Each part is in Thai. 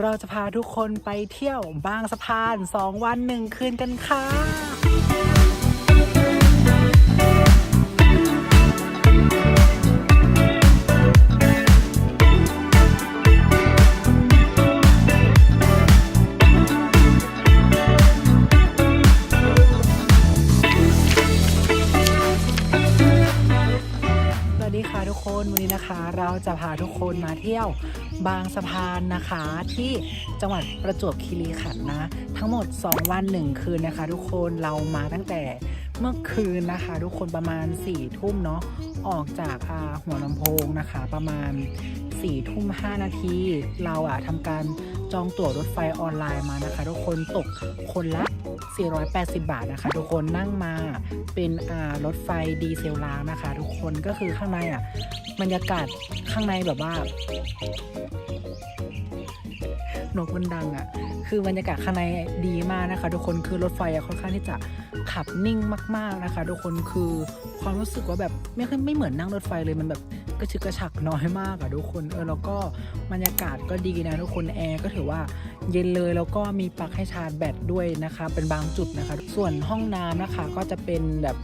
เราจะพาทุกคนไปเที่ยวบางสะพาน 2 วัน 1 คืนกันค่ะสวัสดีค่ะทุกคนวันนี้นะคะ เราจะพาทุก คนมาเที่ยวบางสะพานนะคะที่จังหวัดประจวบคีรีขันธ์นะ ทั้งหมด 2 วัน 1 คืนนะคะ ทุกคนเรามาตั้งแต่เมื่อคืนนะคะ ทุกคนประมาณ4ี่ทุ่มเนาะออกจากาหัวลำโพงนะคะ ประมาณ4ี่ทุ่ม5นาที เราอะทำการ จองตั๋วรถไฟออนไลน์มานะคะ ทุกคนตกคนละ 480 บาทนะคะ ทุกคนนั่งมาเป็นอ่ารถไฟดีเซลรางนะคะ ทุกคนก็คือข้างในอะบรรยากาศข้างในแบบว่านกมันดังอะ คือบรรยากาศข้างในดีมากนะคะ ทุกคน คือรถไฟอะค่อนข้างที่จะขับนิ่งมาก ๆนะคะ ทุกคน คือความรู้สึกว่าแบบไม่ค่อไม่เหมือนนั่งรถไฟเลย มันแบบ กระชึกกระฉักน้อยมากอะทุกคนเออแล้วก็บรรยากาศก็ดีนะทุกคนแอร์ก็ถือว่าเย็นเลยแล้วก็มีปลั๊กให้ชาร์จแบตด้วยนะคะ เป็นบางจุดนะคะ ส่วนห้องน้ำนะคะก็จะเป็นแบบ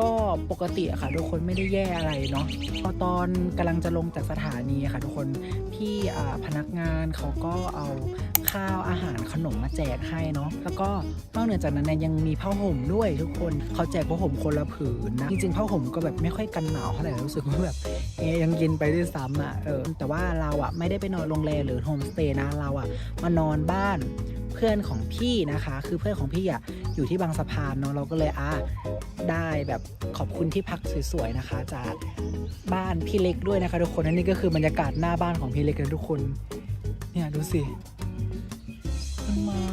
ก็ปกติอะค่ะ ทุกคนไม่ได้แย่อะไรเนาะพอตอนกำลังจะลงจากสถานีค่ะ ทุกคนพี่พนักงานเขาก็เอาข้าวอาหารขนมมาแจกให้เนาะแล้วก็นอกเหนือจากนั้นเนี่ยยังมีผ้าห่มด้วยทุกคนเขาแจกผ้าห่มคนละผืนนะจริงๆผ้าห่มก็แบบไม่ค่อยกันหนาวเท่าไหร่รู้สึกว่าแบบเอยังเย็นไปด้วยซ้ำอะเออแต่ว่าเราอะไม่ได้ไปนอนโรงแรมหรือโฮมสเตย์นะเราอะมานอนบ้าน เพื่อนของพี่นะคะ คือเพื่อนของพี่อะอยู่ที่บางสะพานเนาะเราก็เลยอะได้แบบขอบคุณที่พักสวยๆนะคะ จากบ้านพี่เล็กด้วยนะคะ ทุกคนอันนี้ก็คือบรรยากาศหน้าบ้านของพี่เล็กนะทุกคน เนี่ยดูสิต้นไม้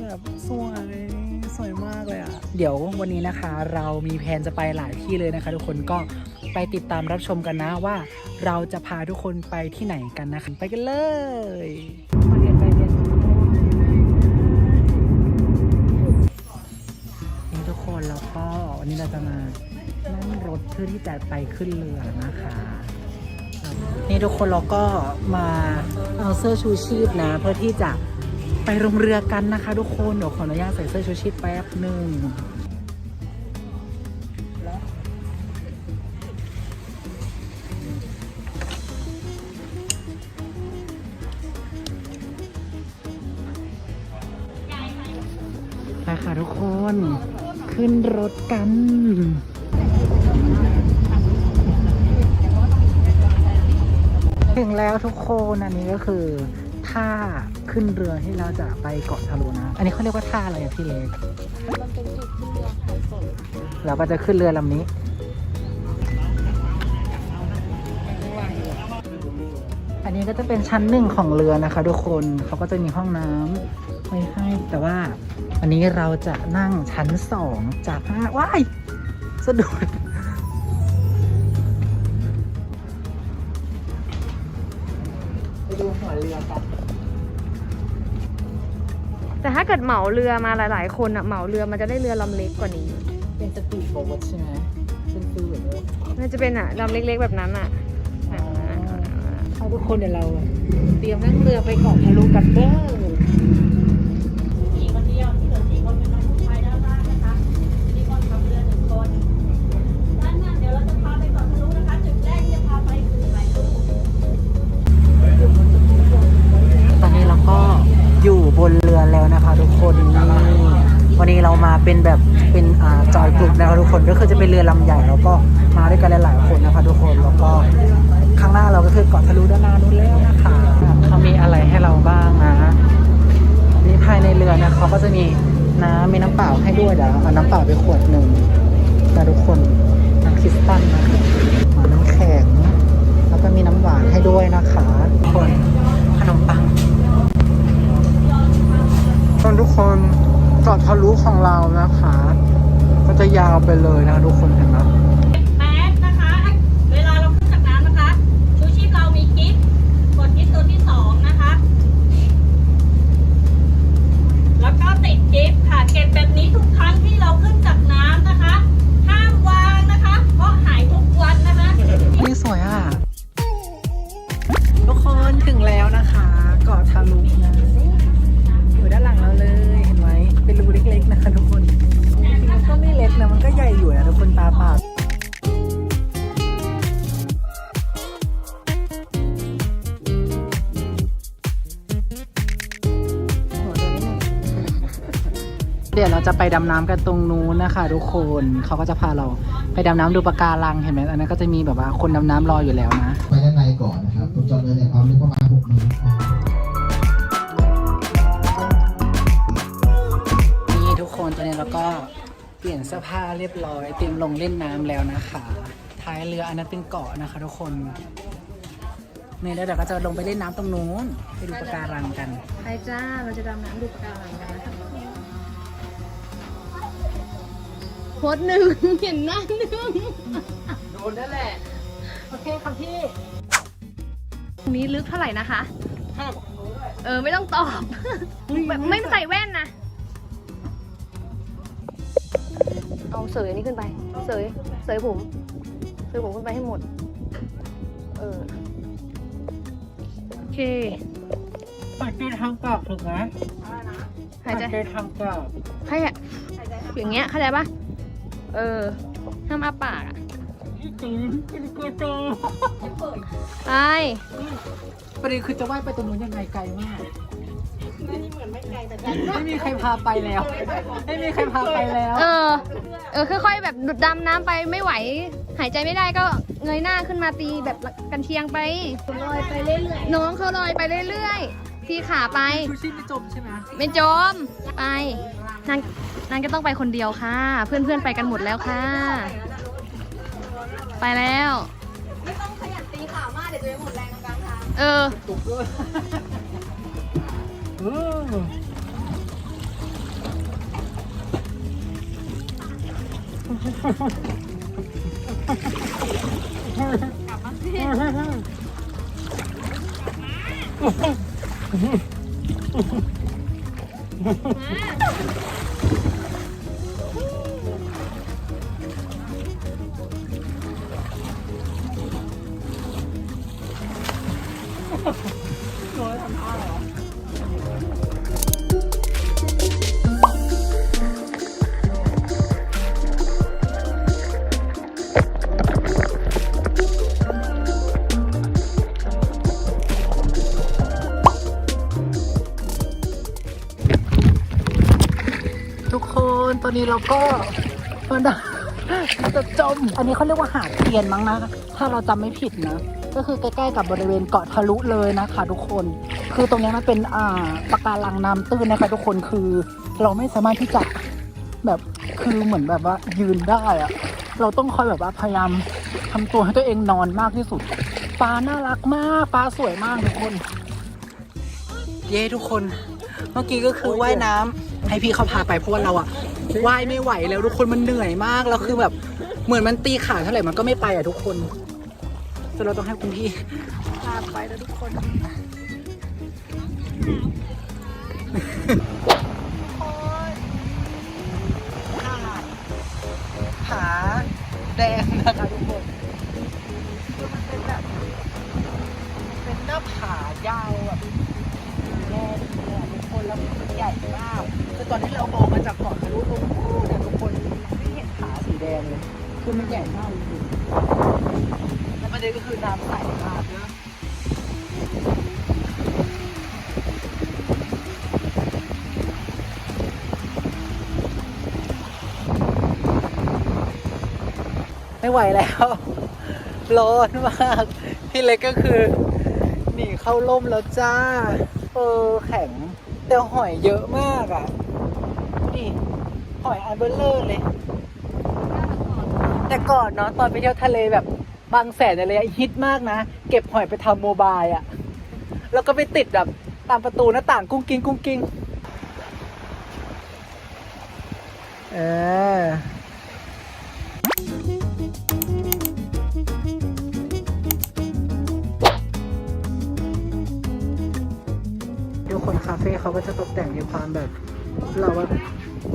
แบบสวยสวยมากเลยอะ่ะเดี๋ยววันนี้นะคะ เรามีแผนจะไปหลายที่เลยนะคะ ทุกคนก็ไปติดตามรับชมกันนะว่า เราจะพาทุกคนไปที่ไหนกันนะคะไปกันเลย นี้เราจะมานั่งรถเพื่อที่จะไปขึ้นเรือนะคะ นี่ทุกคนเราก็มาเอาเสื้อชูชีพนะ เพื่อที่จะไปลงเรือกันนะคะ ทุกคนเดี๋ยวขออนุญาตใส่เสื้อชูชีพแป๊บหนึ่งไปค่ะทุกคน ขึ้นรถกัน ถึงแล้วทุกคนอันนี้ก็คือท่าขึ้นเรือที่เราจะไปเกาะทะลุนะ อันนี้เขาเรียกว่าท่าอะไรอะพี่เล็กเราก็จะขึ้นเรือลำนี้อันนี้ก็จะเป็นชั้นหนึ่งของเรือนะคะ ทุกคนเขาก็จะมีห้องน้ำไว้ให้แต่ว่า วันนี้เราจะนั่งชั้นสองจากข้างหน้าว้ายสะดุดไปดูหัวเรือกันแต่ถ้าเกิดเหมาเรือมาหลาย ๆ คนอะเหมาเรือมันจะได้เรือลำเล็กกว่านี้ เป็นสปีดโบ๊ทใช่ไหมเป็นฟิลแบบว่ามันจะเป็นอะลำเล็ก ๆ แบบนั้นอะแบบนั้นอะให้ทุกคนเดี๋ยวเรา เตรียมนั่งเรือไปเกาะทะลุกันเด้อ นะคะทุกคนก็คือจะเป็นเรือลำใหญ่แล้วก็มาด้วยกันหลายๆคนนะคะทุกคนแล้วก็ข้างหน้าเราก็คือเกาะทะลุด้านหน้านู้นแล้วนะคะเขามีอะไรให้เราบ้างนะนี่ภายในเรือนะเขาก็จะมีน้ำมีน้ำเปล่าให้ด้วยเดี๋ยวเอาน้ำเปล่าไปขวดหนึ่งนะทุกคนน้ำคริสตัลนะอ่าน้ำแข็งแล้วก็มีน้ำหวานให้ด้วยนะคะคนขนมปังทุกคนเกาะทะลุของเรานะคะ ก็จะยาวไปเลยนะคะทุกคนเห็นไหมแมสนะคะ เวลาเราขึ้นจากน้ำนะคะ ชูชีพเรามีกิฟต์กดกิฟต์ตัวที่สองนะคะ แล้วก็ติดกิฟต์ค่ะ เก็บแบบนี้ทุกครั้งที่เราขึ้นจากน้ำนะคะ ห้ามวางนะคะ เพราะหายทุกวันนะคะ นี่สวยอะ ทุกคนถึงแล้วนะคะ เกาะทะลุดี๋ย จะไปดำน้ำกันตรงนู้นนะคะ ทุกคนเขาก็จะพาเราไปดำน้ำดูปะการังเห็นไหมอันนั้นก็จะมีแบบว่าคนดำน้ำรออยู่แล้วนะ ไปด้านในก่อนนะครับตรงจอดเรือเนี่ยความลึกประมาณ6เมตรนะครับนี่ทุกคนตอนนี้เราก็เปลี่ยนเสื้อผ้าเรียบร้อย เตรียมลงเล่นน้ำแล้วนะคะ ท้ายเรืออันนั้นเป็นเกาะนะคะ ทุกคนนี่แล้วเดี๋ยวก็จะลงไปเล่นน้ำตรงนู้นไปดูปะการังกัน ไปจ้า เราจะดำน้ำดูปะการังกันนะคะ โพสต์หนึ่งเห็นหน้าหนึ่งโดนนั่นแหละ โอเคครับพี่ ตรงนี้ลึกเท่าไหร่นะคะ เออไม่ต้องตอบแบบไม่ใส่แว่นนะ เอาเสยอันนี้ขึ้นไป เสย เสยผม เสยผมขึ้นไปให้หมด เออ โอเคหายใจทางปากถูกไหมหายใจทางปากใครอะอย่างเงี้ยเข้าใจปะ เออ ห้ามอ้าปากอะจริงจริงกูจริงไปประเด็นคือจะว่ายไปตรงนู้นยังไงไกลมาก ไม่มีใครพาไปแล้ว ไม่มีใครพาไปแล้ว เออ เออ ค่อยๆ แบบดุดดำน้ำไปไม่ไหว หายใจไม่ได้ก็เงยหน้าขึ้นมาตีแบบกันเชียงไปลอยไปเรื่อยๆ น้องเขาลอยไปเรื่อยๆพี่ขาไปชูชีพไม่จมใช่ไหมไม่จม ไปนาง นางก็ต้องไปคนเดียวค่ะ เพื่อนๆไปกันหมดแล้วค่ะ ไปแล้ว ไม่ต้องขยันตีขามากเดี๋ยวจะหมดแรงกลางทางเออ ตุกด้วยเออทุี้เราก็มันจะจม อันนี้เขาเรียกว่าหาดเทียนมั้งนะ ถ้าเราจำไม่ผิดนะ ก็คือใกล้ๆกับบริเวณเกาะทะลุเลยนะคะทุกคน คือตรงนี้มันเป็นอ่าปะการังน้ำตื้นนะคะทุกคน คือเราไม่สามารถที่จะแบบ คือเหมือนแบบว่ายืนได้อะเราต้องคอยแบบว่าพยายามทำตัวให้ตัวเองนอนมากที่สุดฟ้าน่ารักมากฟ้าสวยมากทุกคน เย้ทุกคน เมื่อกี้ก็คือว่ายน้ำให้พี่เขาพาไปเพราะว่าเราอะว่ายไม่ไหวแล้วทุกคนมันเหนื่อยมากแล้วคือแบบเหมือนมันตีขาเท่าไหร่มันก็ไม่ไปอะทุกคนจนเราต้องให้คุณพี่พาไปแล้วทุกคน ผาแดงนะคะทุกคนคือมันเป็นแบบ เป็นหน้าผายาวแบบแย่เลยอะทุก คนแล้วมันใหญ่มากคือตอนที่เรามองมาจากเกาะทะลุตรงนู้นเนี่ยทุกคนไม่เห็นผาสีแดงเลยคือมันใหญ่มากจริงๆแล้วประเด็นก็คือน้ำใสมากนะไม่ไหวแล้ว ร้อนมาก พี่เล็กก็คือ หนีเข้าร่มแล้วจ้า เออแข็ง แต่หอยเยอะมากอะนี่หอยอันเบลเลอร์เลย แต่ก่อนเนาะตอนไปเที่ยวทะเลแบบบางแสนอะไรฮิตมากนะ เก็บหอยไปทำโมบายอะ แล้วก็ไปติดแบบตามประตูหน้าต่างกุ้งกิ้งกุ้งกิ้งเออ เฟ่เขาก็จะตกแต่งในความแบบ เราว่า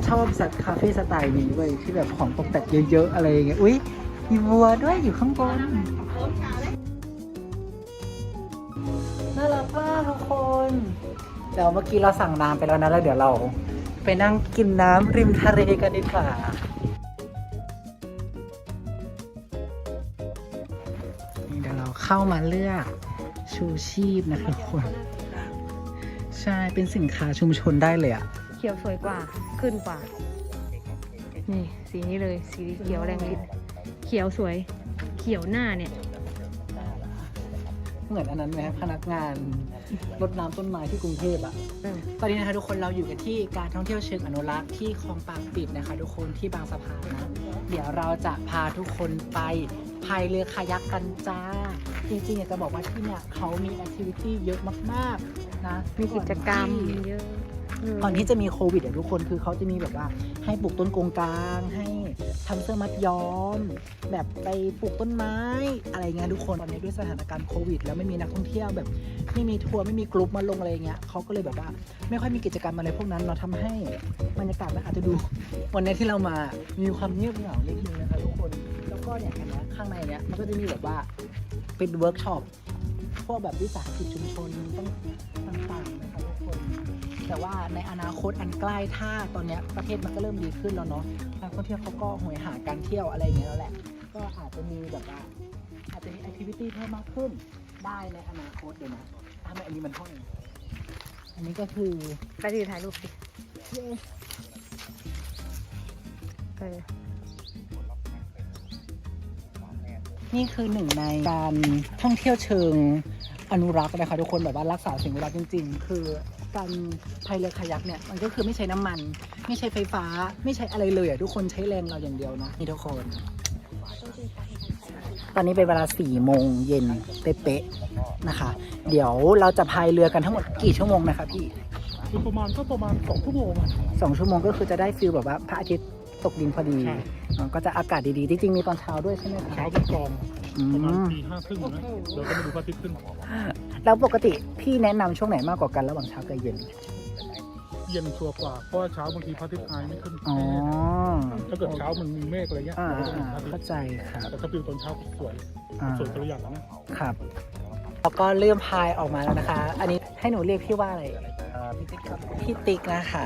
ชอบสัตว์คาเฟ่สไตล์นี้เว้ยที่แบบของตกแต่งเยอะๆอะไรอย่างเงี้ย อุ้ยมีวัวด้วยอยู่ข้างบนน่ารักมากทุกคนเดี๋ยวเมื่อกี้เราสั่งน้ำไปแล้วนะแล้วเดี๋ยวเรา ไปนั่งกินน้ำริมทะเลกันดีกว่าเดี๋ยวเราเข้ามาเลือกชูชีพนะคะทุกคน ใช่เป็นสินค้าชุมชนได้เลยอะโอเคขียวสวยกว่าขึ้นกว่า นี่สีนี้เลยสีเขียวแรงฤทธิ์เขียวสวย เขียวหน้าเนี่ย เหมือนอันนั้นไหมพนักงานรดน้ำต้นไม้ที่กรุงเทพอะอืมตอนนี้นะคะทุกคนเราอยู่กันที่การท่องเที่ยวเชิงอนุรักษ์ที่คลองปากปิดนะคะ ทุกคนที่บางสะพานนะเดี๋ยวเราจะพาทุกคนไปพายเรือคายักกันจ้าจริงๆอยากจะบอกว่าที่เนี่ยเขามีแอคทิวิตี้เยอะมากๆ นะมีกิจกรรมอนที่เยอะก่อนที่จะมีโควิดอะทุกคนคือเขาจะมีแบบว่า ให้ปลูกต้นกงกลางให้ทำเสื้อมัดย้อม แบบไปปลูกต้นไม้อะไรเงี้ยทุกคนตอนนี้ด้วยสถานการณ์โควิด แล้วไม่มีนักท่องเที่ยวแบบไม่มีทัวร์ไม่มีกลุ่มมาลงอะไรเงี้ยเขาก็เลยแบบว่า ไม่ค่อยมีกิจกรรมอะไรพวกนั้นเราทำให้บรรยากาศมันอาจจะดู วันนี้ที่เรามามีความเงียบเหงาเล็กนึงนะคะทุกคนแล้วก็เนี่ยเห็นไหมข้างในเนี้ยมันก็จะมีแบบว่าเป็นเวิร์กช็อปพวกแบบวิสาหกิจชุมชนต้อง แต่ว่าในอนาคตอันใกล้ถ้าตอนนี้ประเทศมันก็เริ่มดีขึ้นแล้วเนาะนักท่องเที่ยวเขาก็หวยหาการเที่ยวอะไรอย่างเงี้ยแล้วแหละ ก็อาจจะมีแบบว่าอาจจะมีแอคทิวิตี้เพิ่มมากขึ้นได้ในอนาคตเดี๋ยวนะทำไมอันนี้มันห้อยอันนี้ก็คือไปดีถ่ายรูปสิเออนี่คือหนึ่งในการท่องเที่ยวเชิงอนุรักษ์นะคะทุกคนแบบว่ารักษาสิ่งแวดล้อมจริง ๆ คือ การพายเรือคายักเนี่ยมันก็คือไม่ใช้น้ำมัน ไม่ใช้ไฟฟ้า ไม่ใช้อะไรเลยอะทุกคนใช้แรงเราอย่างเดียวเนาะนี่ทุกคน ตอนนี้เป็นเวลา4ี่โมงเย็นเป๊ะๆนะคะ เดี๋ยวเราจะพายเรือกันทั้งหมดกี่ชั่วโมงนะคะพี่คือประมาณก็ประมาณสองชั่วโมงอะสองชั่วโมงก็คือจะได้ฟิลแบบว่าพระอาทิตย์ตกดินพอดีใช่อ๋อก็จะอากาศดีๆจริงๆมีตอนเช้าด้วยใช่ไหมคะ เช้าเป็นกองอืประมาณมตีห้าครึ่งนะเดี๋ยวก็มาดูพระอาทิตย์ขึ้น แล้วปกติพี่แนะนำช่วงไหนมากกว่ากันระหว่างเช้ากับเย็น เย็นชัวร์กว่าเพราะว่าเช้าบางทีพระอาทิตย์อายไม่ขึ้นอ๋อถ้าเกิดเช้ามันมีเมฆอะไรเงี้ยอ่าเราก็จะอ่าเห็นพระอาทิตเข้าย์ใจครับ แต่ถ้าวิวตอนเช้าสวยอ่า สวยตัวอย่างนะครับแล้วก็เริ่มพายออกมาแล้วนะคะ อันนี้ให้หนูเรียกพี่ว่าอะไร พี่ติ๊กครับพี่ติ๊กนะคะ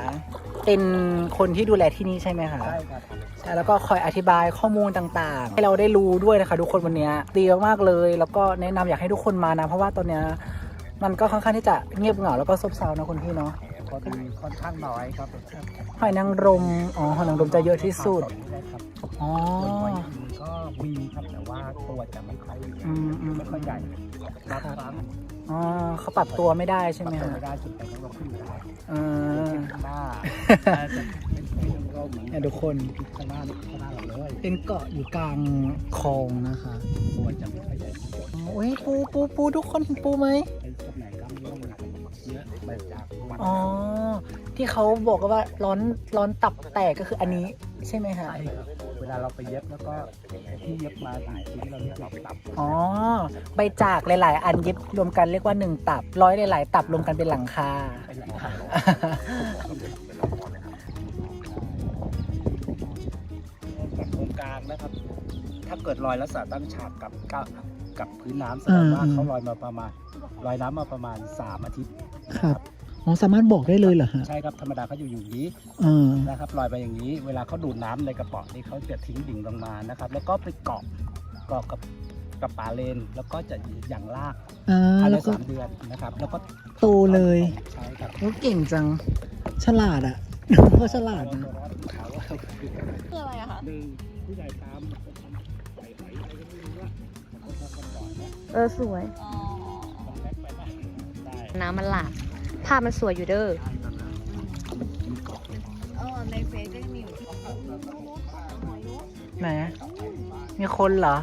เป็นคนที่ดูแลที่นี่ใช่ไหมคะใช่ครับใช่แล้วก็คอยอธิบายข้อมูลต่างๆ ให้เราได้รู้ด้วยนะคะ ทุกคนวันเนี้ยดีมากๆเลย แล้วก็แนะนำอยากให้ทุกคนมานะ เพราะว่าตอนเนี้ยมันก็ค่อนข้างที่จะเงียบเหงาแล้วก็ซบเซานะคุณพี่เนาะคนค่อนข้างน้อยครับหอยนางรมอ๋อหอยนางรมจะเยอะที่สุดครับอ๋อส่วนหอยอื่นก็มีครับแต่ว่าตัวจะไม่ค่อยอืมอืมไม่ค่อยใหญ่บางครั้ง อ๋อเขาปรับตัวไม่ได้ใช่ไหมปรับฮะตัวไม่ได้จุดแต่ต้องเราขึ้นได้เออข้างหน้าแต่จะเป็นเป็นก็เหมือนเนี่ยทุกคนข้างหน้าข้างหน้าเราเลยเป็นเกาะอยู่กลางคลองนะคะตัวจะไม่ค่อยใหญ่โอ้ยปูปูปูทุกคนเห็นปูไหมไอ้พวกไหนก็ไม่ต้อง เยอะแบบจากวันอ๋อ ที่เขาบอกกันว่าร้อนร้อนตับแตกก็คืออันนี้ใช่ไหมฮะใช่ครับเวลาเราไปเย็บแล้วก็ที่เย็บมาถึงชิ้นเราเรียกหลอกตับอ๋อ ใบจากหลาย ๆ อันเย็บรวมกันเรียกว่าหนึ่งตับ ร้อยหลาย ๆ ตับรวมกันเป็นหลังคา เป็นหลังคาโครงกลางนะครับ ถ้าเกิดลอยลักษณะตั้งฉากกับ กับกับพื้นน้ำแสดงว่าอืมเขาลอยมาประมาณลอยน้ำมาประมาณ 3 อาทิตย์ครับอ๋อสามารถบอกได้เลยเหรอฮะใช่ครับธรรมดาเขาอยู่อย่างนี้เออนะครับลอยไปอย่างนี้ เวลาเขาดูดน้ำในกระป๋องนี่เขาจะทิ้งดิ่งลงมานะครับ แล้วก็ไปเกาะเกาะกับกับป่าเลน แล้วก็จะอย่างลากอ่าภายในแล้วก็สามเดือนนะครับ แล้วก็โตเลยใช่ครับโอ้เก่งจังฉลาดอะก็ฉลาดนะเขาว่าคืออะไรอะคะหนึ่งผู้ใหญ่ตาม เออสวยองแรกไปได้ได้น้ำมันหลากภาพมันสวยอยู่เด้อไหนมีคนเหรอ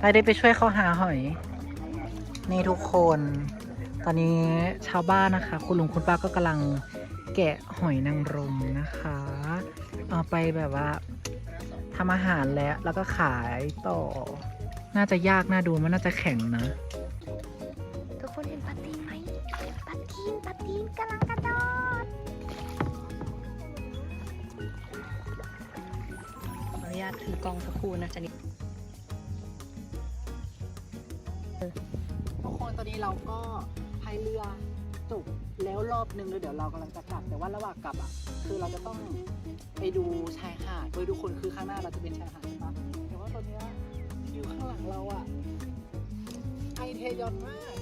เรได้ไปช่วยเขาหาหอย นี่ทุกคน ตอนนี้ชาวบ้านนะคะ คุณลุงคุณป้าก็กำลังแกะหอยนางรมนะคะ เอาไปแบบว่าทำอาหารแล้วแล้วก็ขายต่อ น่าจะยากน่าดูมันน่าจะแข็งนะ ทุกคนเห็นปลาตีนไหมปลาตีนปลาตีนกำลังกระโดดขออนุญาตถือกล้องสักครู่นะจะนิทุกคนตอนนี้เราก็พายเรือจบแล้วรอบนึงเลยเดี๋ยวเรากำลังจะกลับ แต่ว่าระหว่างกลับอะคือเราจะต้องไปดูชายหาดโดยทุกคนคือข้างหน้าเราจะเป็นชายหาด หลังเราอะ ไอเทยอนมาก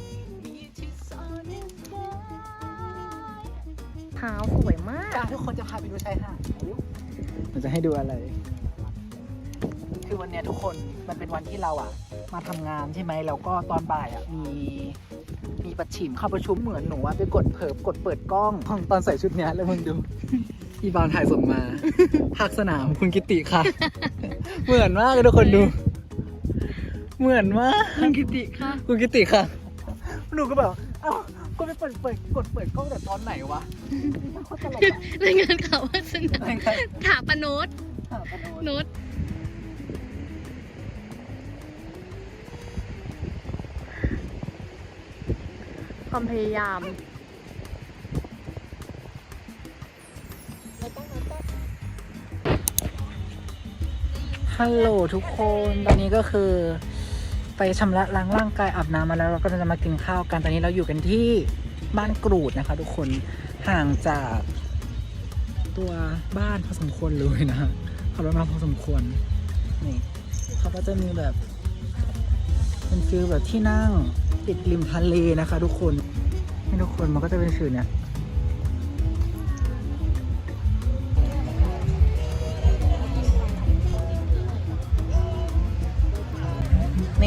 Beach is on the sky พร้าวสวยมากการทุกคนจะพาไปดูชายหาดมันจะให้ดูอะไร คือวันเนี้ยทุกคนมันเป็นวันที่เราอะ มาทำงานใช่ไหมแล้วก็ตอนบ่ายอะมีมีประชิมเข้าประชุมเหมือนหนูว่าไปกดเผิบกดเปิดกล้องตอนใส่ชุดเนี้ยแล้วมึงดู อีบานถ่ายส่งมา ภาคสนามคุณกิติค่ะ เหมือนมากเลยทุกคนดู เหมือนมากคุณกิติค่ะคุณกิติค่ะหนูก็แบบเอ้าก็ไปเปิดเปิดกดเปิดกล้องแต่ตอนไหนวะมันโคตรตลกอะรายงานข่าวว่าสนามรายงานถามปะโนตหากันเอาโนตความพยายาม ฮัลโหลทุกคน ตอนนี้ก็คือ ไปชำระล้างร่างกายอาบน้ำมาแล้วเราก็จะมากินข้าวกันตอนนี้เราอยู่กันที่บ้านกรูดนะคะ ทุกคนห่างจากตัวบ้านพอสมควรเลยนะขับรถมาพอสมควรนี่เขาก็จะมีแบบเป็นฟิลแบบที่นั่งติดริมทะเลนะคะ ทุกคนให้ทุกคนมันก็จะเป็นฟิลเนี้ย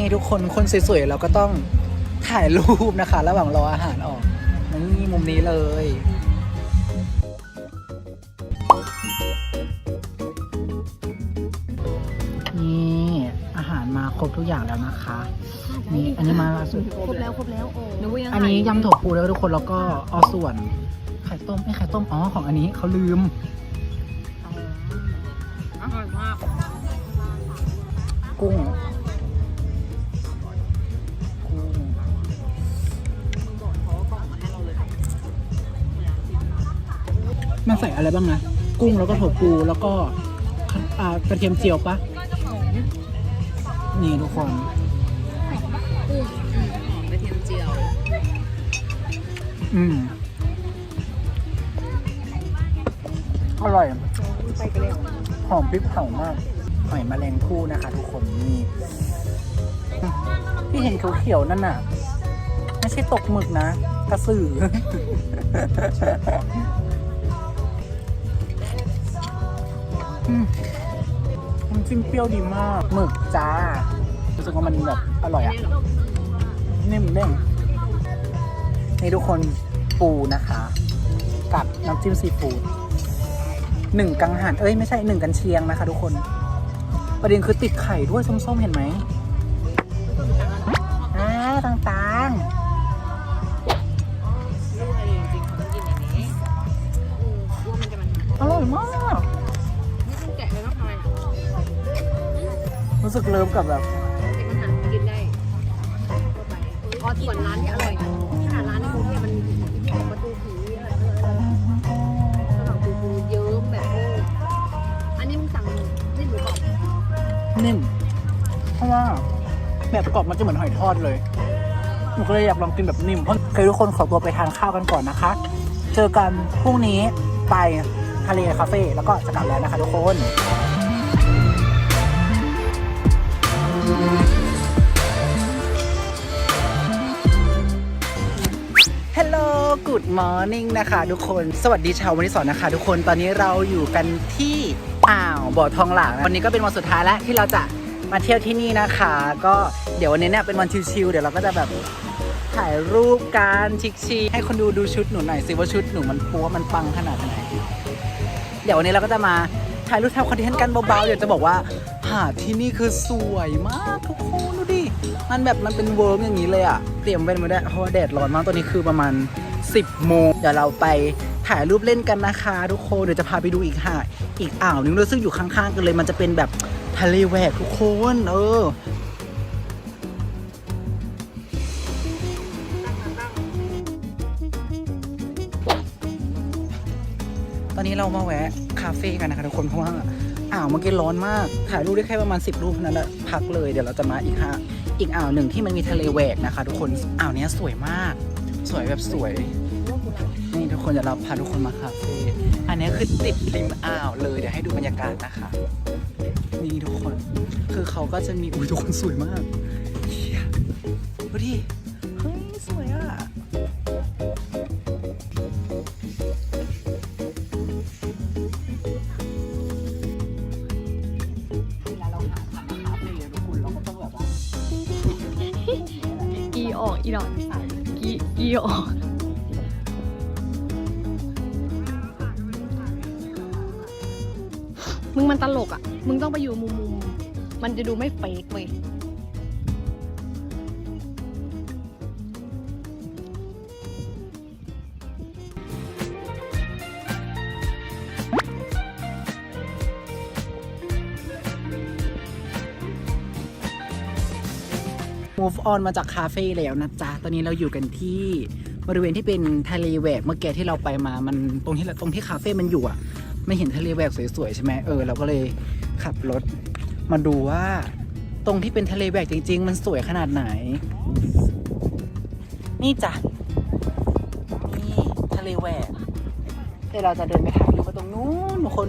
นี่ทุกคนคนสวยๆเราก็ต้องถ่ายรูปนะคะ ระหว่างรออาหารออกนี่มุมนี้เลยนี่อาหารมาครบทุกอย่างแล้วนะคะนี่อันนี้มาล่าสุดครบแล้วครบแล้วโอ้อันนี้ยำถั่วพูแล้วทุกคนแล้วก็เอาส่วนไข่ต้มไม่ไข่ต้มอ๋อของอันนี้เขาลืม มันใส่อะไรบ้างนะ กุ้งแล้วก็ถั่วปูแล้วก็อ่ากระเทียมเจียวปะนี่ทุกคนกุ้งอืมหอมกระเทียมเจียว อืมอร่อยไปกันเลยหอมพริกเผามากหอยแมลงภู่นะคะ ทุกคนนี่ที่เห็นเขียวๆนั่นน่ะ ไม่ใช่ตกหมึกนะกระสือ น้ำจิ้มเปรี้ยวดีมาก หมึกจ้า รู้สึกว่ามันแบบอร่อยอะนิ่มเด้งนี่ทุกคนปูนะคะ กับน้ำจิ้มซีฟู้ดหนึ่งกังหัน เอ้ยไม่ใช่หนึ่งกันเชียงนะคะ ทุกคน ประเด็นคือติดไข่ด้วยส้มๆเห็นไหมอ่าต่างๆ รู้สึกเลิฟกับแบบแต่มันหากินได้ทั่วไปอ๋อส่วนร้านที่อร่อยนะขนาดร้านในกรุงเทพมันประตูผีอะไรๆระหว่างปูปูเยิ้มแบบโอ้อันนี้มึงสั่งนี่หมูกรอบนิ่ม เพราะว่าแบบกรอบมันจะเหมือนหอยทอดเลยหนูก็เลยอยากลองกินแบบนิ่มเพราะเคยทุกคนขอตัวไปทานข้าวกันก่อนนะคะ เจอกันพรุ่งนี้ไปทะเลคาเฟ่แล้วก็จะกลับแล้วนะคะทุกคน ฮัลโหล Good Morning นะคะ ทุกคน สวัสดีชาววันที่สอนนะคะ ทุกคน ตอนนี้เราอยู่กันที่อ่าวบ่อทองหลางนะวันนี้ก็เป็นวันสุดท้ายแล้วที่เราจะมาเที่ยวที่นี่นะคะ ก็เดี๋ยววันนี้เนี่ยเป็นวันชิลๆ เดี๋ยวเราก็จะแบบถ่ายรูปกันชิคๆให้คนดูดูชุดหนูหน่อยสิว่าชุดหนูมันปัวมันปังขนาดไหน เดี๋ยววันนี้เราก็จะมาถ่ายรูปทำคอนเทนต์กันเบาๆ เดี๋ยวจะบอกว่า หาดที่นี่คือสวยมากทุกคนดูดิ มันแบบมันเป็นเวิร์กอย่างนี้เลยอะเตรียมไว้ไม่ได้เพราะว่าแดดร้อนมากตอนนี้คือประมาณ 10 โมง เดี๋ยวเราไปถ่ายรูปเล่นกันนะคะทุกคน เดี๋ยวจะพาไปดูอีกหาดอีกอ่าวนึงด้วยซึ่งอยู่ข้างๆกันเลยมันจะเป็นแบบทะเลแหวกทุกคนเออตอนนี้เรามาแวะคาเฟ่กันนะคะทุกคนเพราะว่าาวเมื่อกี้ร้อนมาก ถ่ายรูปได้แค่ประมาณ 10 รูปเท่านั้นแหละพักเลยเดี๋ยวเราจะมาอีกฮะอีกอ่าวหนึ่งที่มันมีทะเลแหวกนะคะ ทุกคนอ่าวนี้สวยมาก สวยแบบสวยนี่ทุกคนเดี๋ยวเราพาทุกคนมาคาเฟ่อันนี้คือติดริมอ่าวเลยเดี๋ยวให้ดูบรรยากาศนะคะนี่ทุกคน คือเขาก็จะมีอุ้ยทุกคนสวยมากเชี่ยดูดิเฮ้ยสวยอะ อีดอกกีกีออมึงมันตลกอะ มึงต้องไปอยู่มุมมุม มันจะดูไม่เฟกเว้ย move on มาจากคาเฟ่แล้วนะจ๊ะ ตอนนี้เราอยู่กันที่บริเวณที่เป็นทะเลแหวกเมื่อกี้ที่เราไปมา มันตรงที่ตรงที่คาเฟ่มันอยู่อะ ไม่เห็นทะเลแหวกสวยๆใช่ไหมเออเราก็เลยขับรถมาดูว่าตรงที่เป็นทะเลแหวกจริง ๆ มันสวยขนาดไหน นี่จ้ะ นี่ทะเลแหวกเดี๋ยวเราจะเดินไปถ่ายรูปตรงนู้นทุกคน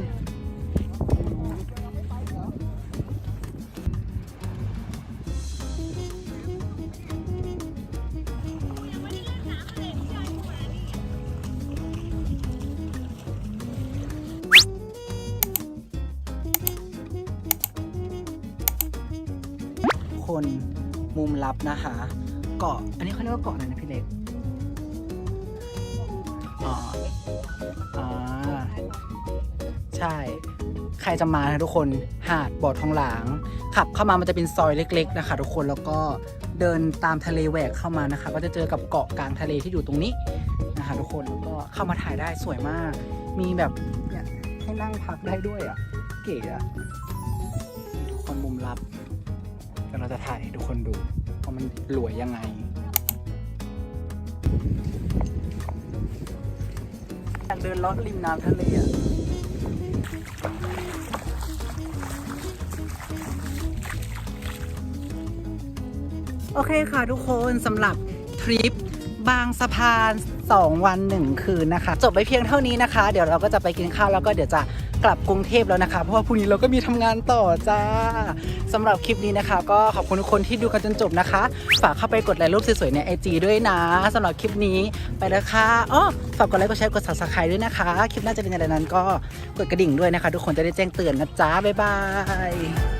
คนมุมลับนะคะเกาะอันนี้เขาเรียกว่าเกาะอะไรนะพี่เล็กอ๋ออ่าใช่ ใครจะมานะทุกคนหาดบ่อทองหลาง ขับเข้ามามันจะเป็นซอยเล็ก ๆ นะคะ ทุกคนแล้วก็เดินตามทะเลแหวกเข้ามานะคะ ก็จะเจอกับเกาะกลางทะเลที่อยู่ตรงนี้นะคะทุกคนแล้วก็เข้ามาถ่ายได้สวยมาก มีแบบเนี่ยให้นั่งพักได้ด้วยอะ เก๋อะทุกคนมุมลับ เราจะถ่ายให้ทุกคนดูว่ามันรวยยังไงอยากเดินเลาะริมน้ำทะเลอะโอเคค่ะทุกคนสำหรับทริปบางสะพาน 2 วัน 1 คืนนะคะ จบไปเพียงเท่านี้นะคะ เดี๋ยวเราก็จะไปกินข้าวแล้วก็เดี๋ยวจะ กลับกรุงเทพแล้วนะคะ เพราะว่าพรุ่งนี้เราก็มีทำงานต่อจ้าสำหรับคลิปนี้นะคะ ก็ขอบคุณทุกคนที่ดูกันจนจบนะคะ ฝากเข้าไปกดไลค์รูปสวยๆในไอจด้วยนะสำหรับคลิปนี้ไปแล้วค่ะอ๋อฝากกดไลค์กดแชร์กด subscribe ด้วยนะคะ คลิปหน้าจะเป็นอะไรนั้นก็กดกระดิ่งด้วยนะคะ ทุกคนจะได้แจ้งเตือนนะจ้าบ๊ายบาย